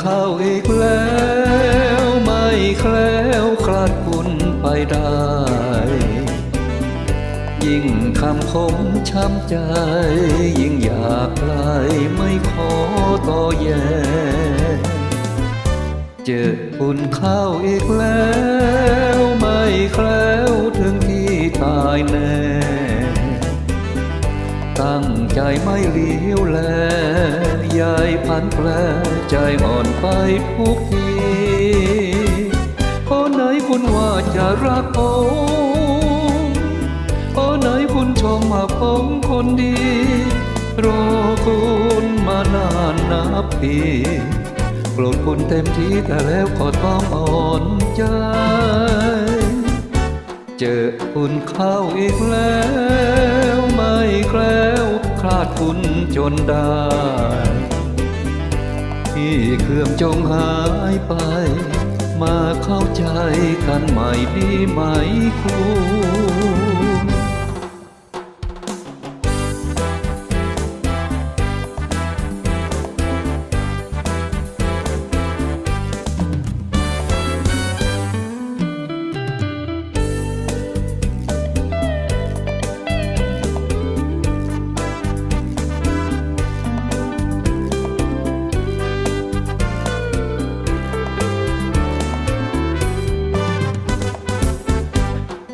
เข้าอีกแล้วไม่แคล้วคลาดคุณไปได้ ยิ่งคำคมช้ำใจ ยิ่งอยากไกลไม่ขอต่อแย่เจอคุณเข้าอีกแล้วไม่แคล้วถึงที่ตายแน่ ใจไม่เลี้ยวแลยายพันแปรใจอ่อนไปทุกทีโอ้ไหนคุณว่าจะรักผมโอ้ไหนคุณชมมาผมคนดีรอคุณมานานนับปีโกรธคุณเต็มที่แต่แล้วก็ต้องอ่อนใจ เจอคุณเข้าอีกแล้ว คุณจนได้ ที่เครื่องจงหายไป มาเข้าใจกันใหม่ดีไหมคุ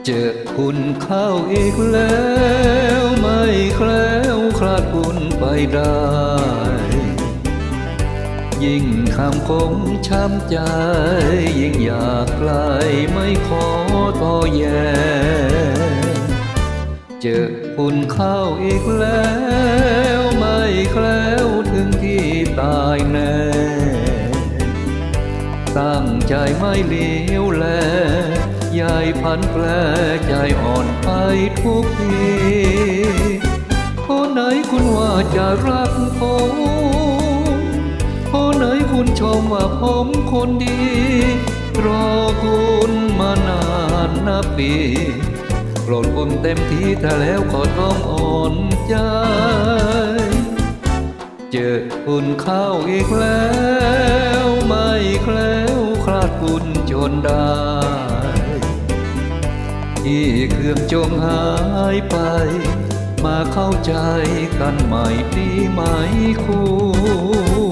เจอคุณเข้าอีกแล้วไม่แคล้วคลาดคุณไปได้ ยิ่งคำคมช้ำใจ ยิ่งอยากไกลไม่ขอต่อแย่เจอคุณเข้าอีกแล้ว ใจไม่เลี้ยวแลยายพันแปลใจอ่อนไปทุกทีคนไหนคุณว่าจะรักผมคนไหนคุณชมว่าผมคนดี รอคุณมานานนับปีโกรธคุณเต็มที่แต่แล้วก็ต้องอ่อนใจ เจอคุณเข้าอีกแล้ว ไม่แคล้วาคุณจนได้ ที่เครื่องจงหายไป มาเข้าใจกันใหม่ดีไหมคุณ